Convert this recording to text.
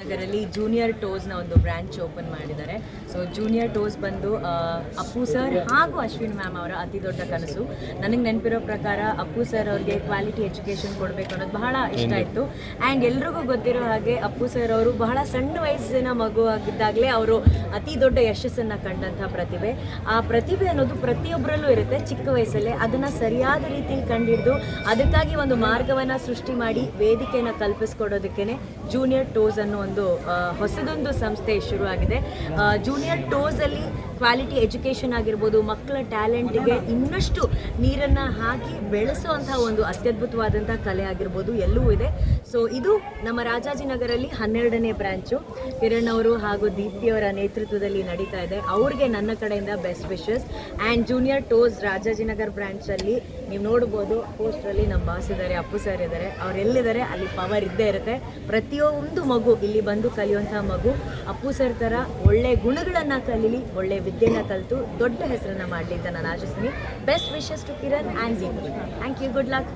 ನಗರಲ್ಲಿ junior ಟೋಸ್ನ ಒಂದು branch open ಮಾಡಿದ್ದಾರೆ. ಸೊ ಜೂನಿಯರ್ ಟೋಸ್ ಬಂದು ಅಪ್ಪು ಸರ್ ಹಾಗೂ ಅಶ್ವಿನ್ ಮ್ಯಾಮ್ ಅವರ ಅತಿ ದೊಡ್ಡ ಕನಸು. ನನಗೆ ನೆನಪಿರೋ ಪ್ರಕಾರ ಅಪ್ಪು ಸರ್ ಅವ್ರಿಗೆ ಕ್ವಾಲಿಟಿ ಎಜುಕೇಷನ್ ಕೊಡಬೇಕು ಅನ್ನೋದು ಬಹಳ ಇಷ್ಟ ಇತ್ತು. ಆ್ಯಂಡ್ ಎಲ್ರಿಗೂ ಗೊತ್ತಿರೋ ಹಾಗೆ ಅಪ್ಪು ಸರ್ ಅವರು ಬಹಳ ಸಣ್ಣ ವಯಸ್ಸಿನ ಮಗು ಆಗಿದ್ದಾಗಲೇ ಅವರು ಅತಿ ದೊಡ್ಡ ಯಶಸ್ಸನ್ನು ಕಂಡಂಥ ಪ್ರತಿಭೆ. ಆ ಪ್ರತಿಭೆ ಅನ್ನೋದು ಪ್ರತಿಯೊಬ್ಬರಲ್ಲೂ ಇರುತ್ತೆ. ಚಿಕ್ಕ ವಯಸ್ಸಲ್ಲೇ ಅದನ್ನು ಸರಿಯಾದ ರೀತಿಯಲ್ಲಿ ಕಂಡಿಡಿದು ಅದಕ್ಕಾಗಿ ಒಂದು ಮಾರ್ಗವನ್ನು ಸೃಷ್ಟಿ ಮಾಡಿ ವೇದಿಕೆಯನ್ನು ಕಲ್ಪಿಸ್ಕೊಡೋದಕ್ಕೇ ಜೂನಿಯರ್ ಟೋಸ್ ಅನ್ನೋ ಒಂದು ಹೊಸದೊಂದು ಸಂಸ್ಥೆ ಶುರುವಾಗಿದೆ. ಜೂನಿಯರ್ ಟೋಸಲ್ಲಿ ಕ್ವಾಲಿಟಿ ಎಜುಕೇಷನ್ ಆಗಿರ್ಬೋದು, ಮಕ್ಕಳ ಟ್ಯಾಲೆಂಟ್ಗೆ ಇನ್ನಷ್ಟು ನೀರನ್ನು ಹಾಕಿ ಬೆಳೆಸುವಂತಹ ಒಂದು ಅತ್ಯದ್ಭುತವಾದಂಥ ಕಲೆ ಆಗಿರ್ಬೋದು, ಎಲ್ಲವೂ ಇದೆ. ಸೊ ಇದು ನಮ್ಮ ರಾಜಾಜಿನಗರಲ್ಲಿ ಹನ್ನೆರಡನೇ ಬ್ರಾಂಚು ಕಿರಣ್ ಅವರು ಹಾಗೂ ದೀಪ್ತಿಯವರ ನೇತೃತ್ವದಲ್ಲಿ ನಡೀತಾ ಇದೆ. ಅವ್ರಿಗೆ ನನ್ನ ಕಡೆಯಿಂದ best wishes and junior toes Rajajinagar ಬ್ರ್ಯಾಂಚಲ್ಲಿ ನೀವು ನೋಡ್ಬೋದು ಪೋಸ್ಟ್ರಲ್ಲಿ ನಮ್ಮ ಬಾಸ್ ಇದ್ದಾರೆ, ಅಪ್ಪು ಸರ್ ಇದ್ದಾರೆ. ಅವರೆಲ್ಲಿದ್ದಾರೆ ಅಲ್ಲಿ ಪವರ್ ಇದ್ದೇ ಇರುತ್ತೆ. ಪ್ರತಿಯೊಂದು ಮಗು ಇಲ್ಲಿ ಬಂದು ಕಲಿಯುವಂಥ ಮಗು ಅಪ್ಪು ಸರ್ ಥರ ಒಳ್ಳೆ ಗುಣಗಳನ್ನು ಕಲೀಲಿ, ಒಳ್ಳೆ ವಿದ್ಯೆನ ಕಲಿತು ದೊಡ್ಡ ಹೆಸರನ್ನು ಮಾಡಲಿ ಅಂತ ನಾನು ಆಶಿಸ್ತೀನಿ. Best wishes to Kiran and G thank you good luck